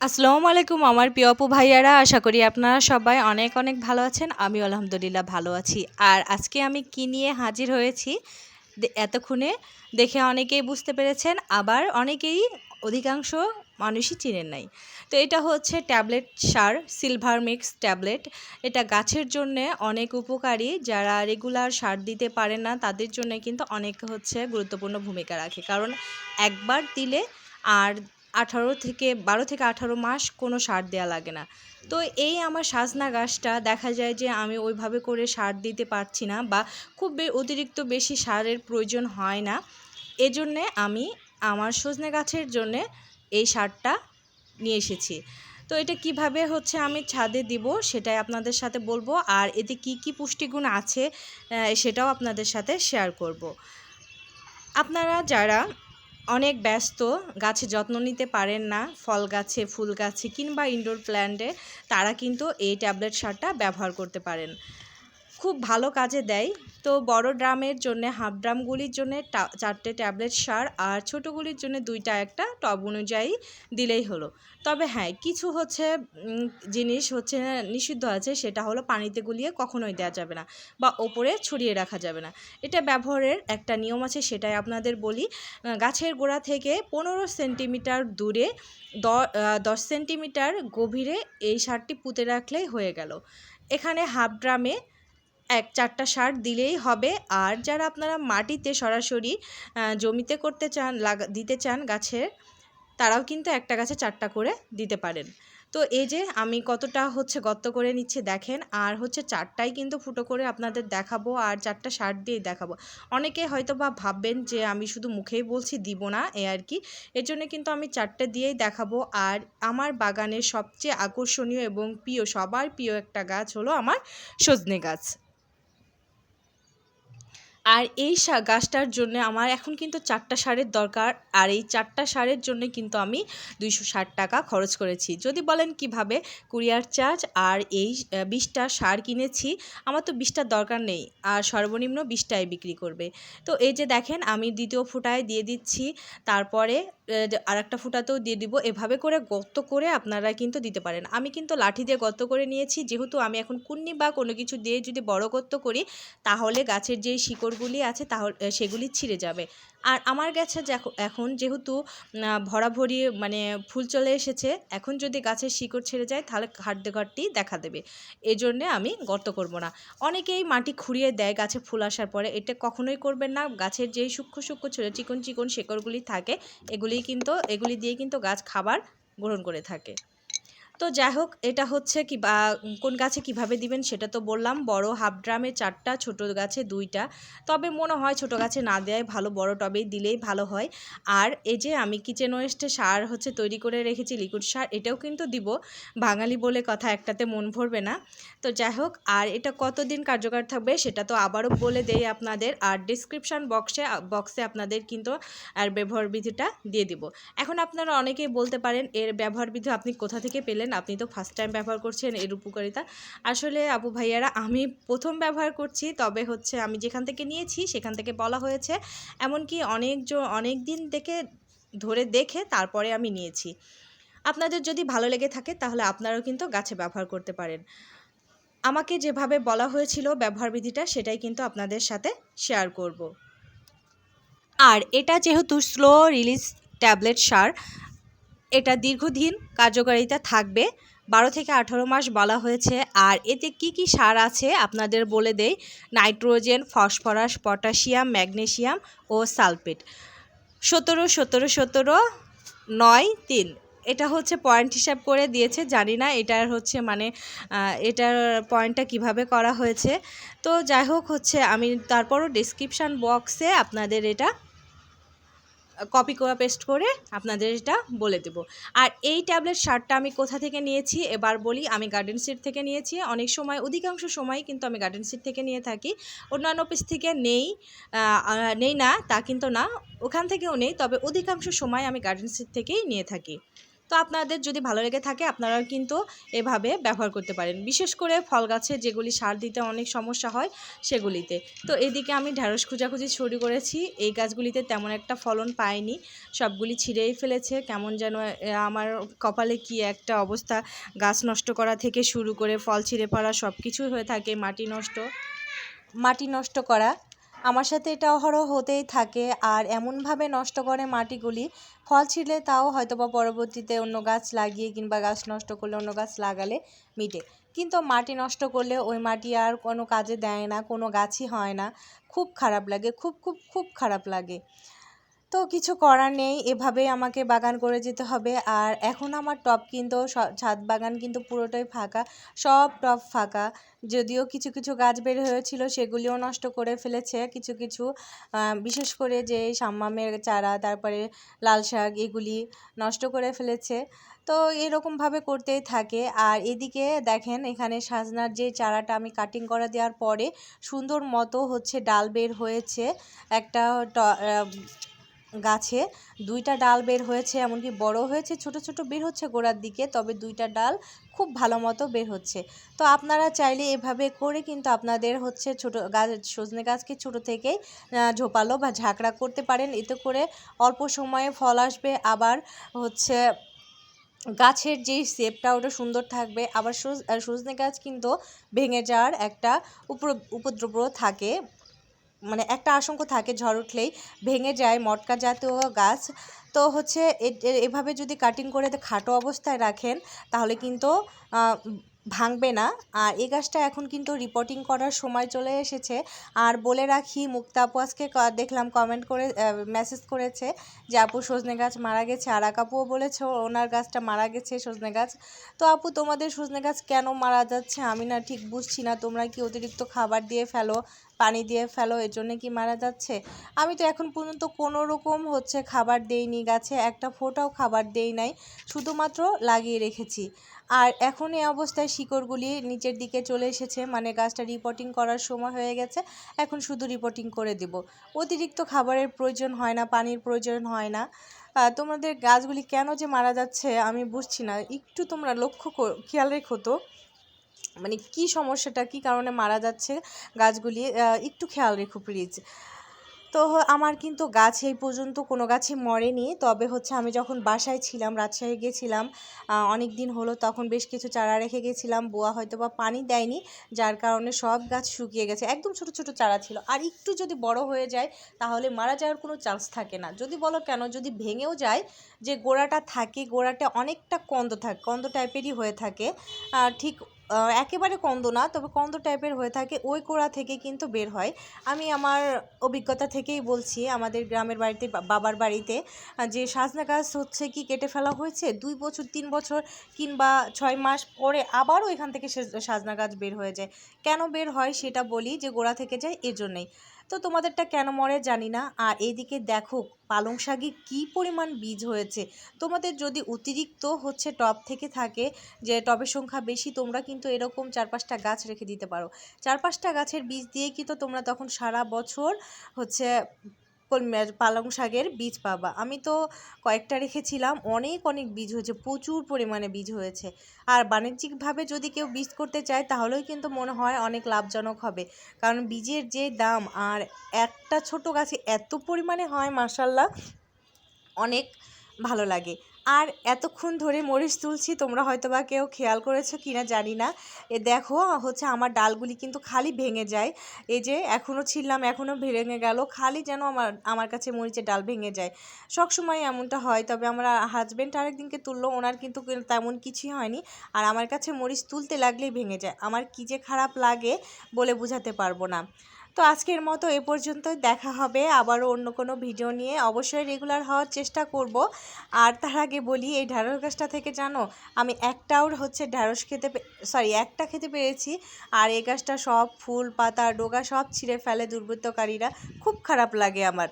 আসসালামু আলাইকুম আমার প্রিয় আপু ভাইয়ারা, আশা করি আপনারা সবাই অনেক অনেক ভালো আছেন। আমি আলহামদুলিল্লাহ ভালো আছি। আর আজকে আমি কি নিয়ে হাজির হয়েছি এতক্ষণে দেখে অনেকেই বুঝতে পেরেছেন, আবার অনেকেই অধিকাংশ মানুষই চিনেন নাই। তো এটা হচ্ছে ট্যাবলেট সার, সিলভার মিক্স ট্যাবলেট। এটা গাছের জন্য অনেক উপকারী। যারা রেগুলার সার দিতে পারে না, তাদের জন্য কিন্তু অনেক হচ্ছে গুরুত্বপূর্ণ ভূমিকা রাখে। কারণ একবার দিলে আর আঠারো থেকে বারো থেকে আঠারো মাস কোনো সার দেওয়া লাগে না। তো এই আমার সাজনা গাছটা দেখা যায় যে আমি ওইভাবে করে সার দিতে পারছি না বা খুব অতিরিক্ত বেশি সারের প্রয়োজন হয় না। এজন্যে আমি আমার সজনে গাছের জন্যে এই সারটা নিয়ে এসেছি। তো এটা কীভাবে হচ্ছে আমি ছাদে দিব সেটাই আপনাদের সাথে বলব আর এতে কি কি পুষ্টিগুণ আছে সেটাও আপনাদের সাথে শেয়ার করব। আপনারা যারা অনেক ব্যস্ত, গাছে যত্ন নিতে পারেন না, ফল গাছে, ফুল গাছে কিংবা ইনডোর প্ল্যান্টে তারা কিন্তু এই ট্যাবলেট সারটা ব্যবহার করতে পারেন। খুব ভালো কাজে দেয়। তো বড় ড্রামের জন্য, হাফ ড্রামগুলির জন্য চারটে ট্যাবলেট সার আর ছোটোগুলির জন্য দুইটা একটা টব অনুযায়ী দিলেই হলো। তবে হ্যাঁ কিছু হচ্ছে জিনিস হচ্ছে নিষিদ্ধ আছে, সেটা হলো পানিতে গুলিয়ে কখনোই দেওয়া যাবে না বা ওপরে ছড়িয়ে রাখা যাবে না। এটা ব্যবহারের একটা নিয়ম আছে, সেটাই আপনাদের বলি। গাছের গোড়া থেকে পনেরো সেন্টিমিটার দূরে দশ সেন্টিমিটার গভীরে এই সারটি পুঁতে রাখলেই হয়ে গেল। এখানে হাফ ড্রামে এক চারটা সার দিলেই হবে। আর যারা আপনারা মাটিতে সরাসরি জমিতে করতে চান, লাগা, দিতে চান গাছে তারাও কিন্তু একটা গাছে চারটা করে দিতে পারেন। তো এই যে আমি কতটা হচ্ছে গর্ত করে নিচ্ছে দেখেন, আর হচ্ছে চারটাই কিন্তু ফুটো করে আপনাদের দেখাবো, আর চারটা সার দিয়েই দেখাবো। অনেকে হয়তো বা ভাববেন যে আমি শুধু মুখেই বলছি দিব না, এ আর কি। এর জন্য কিন্তু আমি চারটে দিয়েই দেখাবো। আর আমার বাগানের সবচেয়ে আকর্ষণীয় এবং প্রিয়, সবার প্রিয় একটা গাছ হলো আমার সজনে গাছ। আর এই গাছটার জন্য আমার এখন কিন্তু চারটা সারের দরকার, আর এই চারটা সারের জন্য কিন্তু আমি দুইশো ষাট টাকা খরচ করেছি। যদি বলেন কীভাবে? কুরিয়ার চার্জ আর এই বিশটা সার কিনেছি, আমার তো বিশটার দরকার নেই, আর সর্বনিম্ন বিশটাই বিক্রি করবে। তো এই যে দেখেন, আমি দ্বিতীয় ফুটায় দিয়ে দিচ্ছি, তারপরে আর একটা ফুটাতেও দিয়ে দিব। এভাবে করে গর্ত করে আপনারা কিন্তু দিতে পারেন। আমি কিন্তু লাঠি দিয়ে গর্ত করে নিয়েছি। যেহেতু আমি এখন কুন্নি বা কোনো কিছু দিয়ে যদি বড় গর্ত করি, তাহলে গাছের যেই শিকড়গুলি আছে, তাহলে সেগুলি ছিঁড়ে যাবে। আর আমার গাছে এখন যেহেতু ভরাভরি মানে ফুল চলে এসেছে, এখন যদি গাছের শিকড় ছেড়ে যায়, তাহলে ঘাটতে ঘাটটি দেখা দেবে। এই জন্যে আমি গর্ত করব না। অনেকেই মাটি খুঁড়িয়ে দেয় গাছে ফুল আসার পরে। এটা কখনোই করবেন না। গাছের যেই সূক্ষ্ম সূক্ষ্ম ছোটো চিকন চিকন শিকড়গুলি থাকে, এগুলি কিন্তু, এগুলি দিয়ে কিন্তু গাছ খাবার গ্রহণ করে থাকে। তো যাই হোক, এটা হচ্ছে কি বা, কোন গাছে কীভাবে দিবেন সেটা তো বললাম। বড় হাফ ড্রামে চারটা, ছোট গাছে দুইটা। তবে মনে হয় ছোট গাছে না দেয় ভালো, বড় টবেই দিলেই ভালো হয়। আর এই যে আমি কিচেন ওয়েস্টে সার হচ্ছে তৈরি করে রেখেছি, লিকুইড সার, এটাও কিন্তু দিব। বাঙালি বলে কথা একটাতে মন ভরবে না। তো যাই হোক, আর এটা কতদিন কার্যকর থাকবে সেটা তো আবারও বলে দেই আপনাদের। আর ডিসক্রিপশান বক্সে বক্সে আপনাদের কিন্তু, আর ব্যবহার বিধিটা দিয়ে দিব। এখন আপনারা অনেকেই বলতে পারেন, এর ব্যবহার বিধি আপনি কোথা থেকে পেলেন? আপনি তো ফার্স্ট টাইম ব্যবহার করছেন এর উপকারিতা। আসলে আপু ভাইয়ারা, আমি প্রথম ব্যবহার করছি, তবে হচ্ছে আমি যেখান থেকে নিয়েছি সেখান থেকে বলা হয়েছে। এমনকি অনেক অনেক দিন থেকে ধরে দেখে তারপরে আমি নিয়েছি। আপনাদের যদি ভালো লেগে থাকে তাহলে আপনারাও কিন্তু গাছে ব্যবহার করতে পারেন। আমাকে যেভাবে বলা হয়েছিল ব্যবহার বিধিটা, সেটাই কিন্তু আপনাদের সাথে শেয়ার করব। আর এটা যেহেতু স্লো রিলিজ ট্যাবলেট সার এটা দীর্ঘদিন কার্যকারিতা থাকবে। বারো থেকে আঠারো মাস বলা হয়েছে। আর এতে কি কি সার আছে আপনাদের বলে দেই? নাইট্রোজেন, ফসফরাস, পটাশিয়াম, ম্যাগনেশিয়াম ও সালফেট। সতেরো সতেরো সতেরো, নয়, তিন। এটা হচ্ছে পয়েন্ট হিসাব করে দিয়েছে। জানি না এটার হচ্ছে মানে এটার পয়েন্টটা কীভাবে করা হয়েছে। তো যাই হোক হচ্ছে আমি তারপরও ডিসক্রিপশান বক্সে আপনাদের এটা কপি করে পেস্ট করে আপনাদের এটা বলে দেব। আর এই ট্যাবলেট সারটা আমি কোথা থেকে নিয়েছি? এবার বলি, আমি গার্ডেন সিট থেকে নিয়েছি। অনেক সময়, অধিকাংশ সময় কিন্তু আমি গার্ডেন সিট থেকে নিয়ে থাকি। অন্যান্য পিস থেকে নেই নেই না, তা কিন্তু না। ওখান থেকেও নেই, তবে অধিকাংশ সময় আমি গার্ডেন সিট থেকেই নিয়ে থাকি। তো আপনাদের যদি ভালো লেগে থাকে আপনারা কিন্তু এভাবে ব্যবহার করতে পারেন। বিশেষ করে ফল গাছে যেগুলি সার দিতে অনেক সমস্যা হয়, সেগুলিতে। তো এদিকে আমি ঢ্যাঁড়স খুঁজাখুঁজি শুরু করেছি। এই গাছগুলিতে তেমন একটা ফলন পাইনি। সবগুলি ছিঁড়েই ফেলেছে। কেমন যেন আমার কপালে কি একটা অবস্থা। গাছ নষ্ট করা থেকে শুরু করে ফল ছিঁড়ে পড়া সব কিছুই হয়ে থাকে, মাটি নষ্ট। মাটি নষ্ট করা আমার সাথে এটা অহরহ হতেই থাকে। আর এমনভাবে নষ্ট করে মাটিগুলি, ফল ছিঁড়লে তাও হয়তো বা পরবর্তীতে অন্য গাছ লাগিয়ে কিংবা গাছ নষ্ট করলে অন্য গাছ লাগালে মিটে। কিন্তু মাটি নষ্ট করলে ওই মাটি আর কোনো কাজে দেয় না, কোনো গাছই হয় না। খুব খারাপ লাগে, খুব খুব খুব খারাপ লাগে। তো কিছু করার নেই, এভাবেই আমাকে বাগান করে যেতে হবে। আর এখন আমার টব কিন্তু ছাদ বাগান কিন্তু পুরোটাই ফাঁকা, সব টব ফাঁকা। যদিও কিছু কিছু গাছ বের হয়েছিল, সেগুলিও নষ্ট করে ফেলেছে কিছু কিছু। বিশেষ করে যে সাম্মামের চারা, তারপরে লাল শাক, এগুলি নষ্ট করে ফেলেছে। তো এরকমভাবে করতেই থাকে। আর এদিকে দেখেন, এখানে সাজনার যে চারাটা আমি কাটিং করা দেওয়ার পরে সুন্দর মতো হচ্ছে ডাল বের হয়েছে। একটা গাছে দুইটা ডাল বের হয়েছে, এমনকি বড় হয়েছে, ছোট ছোট বের হচ্ছে গোড়ার দিকে, তবে দুইটা ডাল খুব ভালো মতো বের হচ্ছে। তো আপনারা চাইলে এভাবে করে কিন্তু আপনাদের হচ্ছে ছোট গাছ, সজনে গাছকে ছোট থেকেই ঝোপালো বা ঝাঁকড়া করতে পারেন। এতে করে অল্প সময়ে ফল আসবে, আবার হচ্ছে গাছের যেই শেপটা ওটা সুন্দর থাকবে। আবার সজনে গাছ কিন্তু ভেঙে যাওয়ার একটা উপদ্রব থাকে। মানে একটা আশঙ্কা থাকে ঝড় উঠলেই ভেঙে যায় মটকা জাতীয় গাছ। তো হচ্ছে এভাবে যদি কাটিং করে খাটো অবস্থায় রাখেন, তাহলে কিন্তু ভাঙবে না। আর এই গাছটা এখন কিন্তু রিপোর্টিং করার সময় চলে এসেছে। আর বলে রাখি, মুক্তা আপু দেখলাম কমেন্ট করে মেসেজ করেছে যে, আপু, সজনে গাছ মারা গেছে। আর আপুও বলেছে, ওনার গাছটা মারা গেছে, সজনে গাছ। তো আপু, তোমাদের সজনে গাছ কেন মারা যাচ্ছে? আমি না ঠিক বুঝছি না। তোমরা কি অতিরিক্ত খাবার দিয়ে ফেলো, পানি দিয়ে ফেলো, এর জন্য কি মারা যাচ্ছে? আমি তো এখন পর্যন্ত কোনো রকম হচ্ছে খাবার দেইনি। গাছে, একটা ফোঁটাও খাবার দেই নাই, শুধুমাত্র লাগিয়ে রেখেছি। আর এখন এই অবস্থায় শিকড়গুলি নিচের দিকে চলে এসেছে মানে গাছটা রিপোর্টিং করার সময় হয়ে গেছে, এখন শুধু রিপোর্টিং করে দেব। অতিরিক্ত খাবারের প্রয়োজন হয় না, পানির প্রয়োজন হয় না। তোমাদের গাছগুলি কেন যে মারা যাচ্ছে আমি বুঝছি না। একটু তোমরা লক্ষ্য খেয়াল রেখো তো। মানে কি সমস্যাটা, কি কারণে মারা যাচ্ছে গাছগুলি? একটু খেয়াল রেখো প্লিজ তো আমার কিন্তু গাছ এই পর্যন্ত কোনো গাছে মরেনি। তবে হচ্ছে আমি যখন বাসায় ছিলাম, রাজশাহী গেছিলাম অনেক দিন হলো, তখন বেশ কিছু চারা রেখে গেছিলাম, বোয়া হয়তো বা পানি দেয়নি, যার কারণে সব গাছ শুকিয়ে গেছে। একদম ছোট ছোট চারা ছিল। আর একটু যদি বড় হয়ে যায়, তাহলে মারা যাওয়ার কোনো চান্স থাকে না। যদি বলো কেন? যদি ভেঙেও যায়, যে গোড়াটা থাকে, গোড়াটা অনেকটা কন্দ থাকে, কন্দ টাইপেরই হয়ে থাকে ঠিক একেবারে কন্দ না, তবে কন্দ টাইপের হয়ে থাকে। ওই কোড়া থেকে কিন্তু বের হয়। আমি আমার অভিজ্ঞতা থেকেই বলছি, আমাদের গ্রামের বাড়িতে বাবার বাড়িতে যে সাজনা গাছ হচ্ছে কি কেটে ফেলা হয়েছে, দুই বছর, তিন বছর কিংবা ছয় মাস পরে আবারও এখান থেকে সাজনা গাছ বের হয়ে যায়। কেন বের হয় সেটা বলি যে, গোড়া থেকে যায়, এজন্যই। তো তোমাদেরটা কেন মরে জানি না। আর এইদিকে দেখো পালং শাকে কী পরিমাণ বীজ হয়েছে। তোমাদের যদি অতিরিক্ত হচ্ছে টব থেকে থাকে যে টবের সংখ্যা বেশি, তোমরা কিন্তু এরকম চার পাঁচটা গাছ রেখে দিতে পারো। চার পাঁচটা গাছের বীজ দিয়ে কিন্তু তোমরা তখন সারা বছর হচ্ছে পালং শাকের বীজ পাবা। আমি তো কয়েকটা রেখেছিলাম, অনেক অনেক বীজ হয়েছে, প্রচুর পরিমাণে বীজ হয়েছে। আর বাণিজ্যিকভাবে যদি কেউ বীজ করতে চায়, তাহলেও কিন্তু মনে হয় অনেক লাভজনক হবে। কারণ বীজের যে দাম আর একটা ছোট গাছে এত পরিমাণে হয় মার্শাল্লাহ অনেক ভালো লাগে। আর এতক্ষণ ধরে মরিচ তুলছি, তোমরা হয়তো বা কেউ খেয়াল করেছ কিনা জানি না। এ দেখো, হচ্ছে আমার ডালগুলি কিন্তু খালি ভেঙে যায়। এই যে এখনও ছিললাম, এখনও ভেঙে গেল, খালি যেন আমার আমার কাছে মরিচের ডাল ভেঙে যায়। সবসময় এমনটা হয়, তবে আমার হাজব্যান্ড আরেকদিনকে তুললো, ওনার কিন্তু তেমন কিছুই হয়নি। আর আমার কাছে মরিচ তুলতে লাগলেই ভেঙে যায়। আমার কী যে খারাপ লাগে বলে বোঝাতে পারব না। তো আজকের মতো এ পর্যন্ত দেখা হবে আবারও অন্য কোনো ভিডিও নিয়ে। অবশ্যই রেগুলার হওয়ার চেষ্টা করব। আর তার আগে বলি, এই ঢ্যাঁড়স গাছটা থেকে জানো, আমি একটাও হচ্ছে ঢ্যাঁড়স খেতে সরি একটা খেতে পেরেছি। আর এই গাছটা সব ফুল, পাতা, ডোগা সব ছিঁড়ে ফেলে দুর্বৃত্তকারীরা। খুব খারাপ লাগে আমার।